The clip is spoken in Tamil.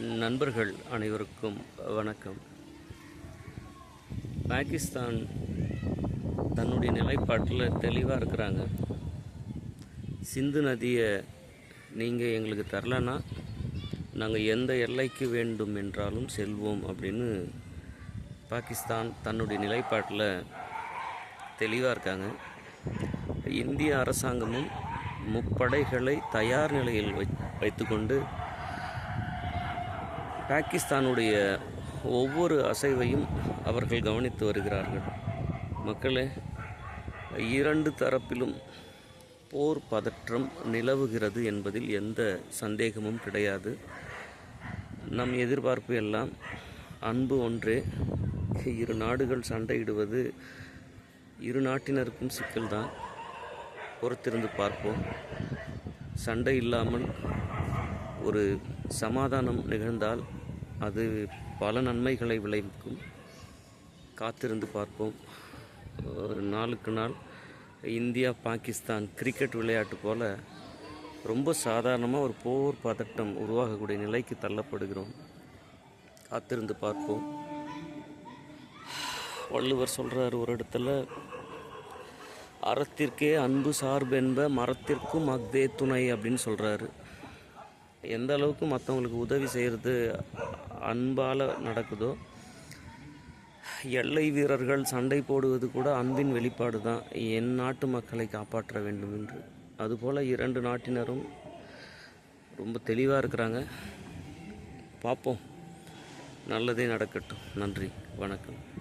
நண்பர்கள் அனைவருக்கும் வணக்கம். பாகிஸ்தான் தன்னுடைய நிலைப்பாட்டில் தெளிவாக இருக்கிறாங்க. சிந்து நதியை நீங்கள் எங்களுக்கு தரலன்னா நாங்கள் எந்த எல்லைக்கு வேண்டும் என்றாலும் செல்வோம் அப்படின்னு பாகிஸ்தான் தன்னுடைய நிலைப்பாட்டில் தெளிவாக இருக்காங்க. இந்திய அரசாங்கமும் முப்படைகளை தயார் நிலையில் வை வைத்துக்கொண்டு பாகிஸ்தானுடைய ஒவ்வொரு அசைவையும் அவர்கள் கவனித்து வருகிறார்கள். மக்களே இரண்டு தரப்பிலும் போர் பதற்றம் நிலவுகிறது என்பதில் எந்த சந்தேகமும் கிடையாது. நம் எதிர்பார்ப்பு எல்லாம் அன்பு ஒன்றே. இரு நாடுகள் சண்டையிடுவது இரு நாட்டினருக்கும் சிக்கல்தான். பொறுத்திருந்து பார்ப்போம். சண்டை இல்லாமல் ஒரு சமாதானம் நிகழ்ந்தால் அது பல நன்மைகளை விளைவிக்கும். காத்திருந்து பார்ப்போம். ஒரு நாளுக்கு நாள் இந்தியா பாகிஸ்தான் கிரிக்கெட் விளையாட்டு போல் ரொம்ப சாதாரணமாக ஒரு போர் பதட்டம் உருவாகக்கூடிய நிலைக்கு தள்ளப்படுகிறோம். காத்திருந்து பார்ப்போம். வள்ளுவர் சொல்கிறார் ஒரு இடத்துல அறத்திற்கே அன்பு சார்பென்ப மரத்திற்கும் அக்தே துணை அப்படின்னு சொல்கிறாரு எந்த அளவுக்கு மற்றவங்களுக்கு உதவி செய்கிறது அன்பால் நடக்குதோ எல்லை வீரர்கள் சண்டை போடுவது கூட அன்பின் வெளிப்பாடு தான் என் நாட்டு மக்களை காப்பாற்ற வேண்டும் என்று. அதுபோல் இரண்டு நாட்டினரும் ரொம்ப தெளிவாக இருக்கிறாங்க. பார்ப்போம். நல்லதே நடக்கட்டும். நன்றி. வணக்கம்.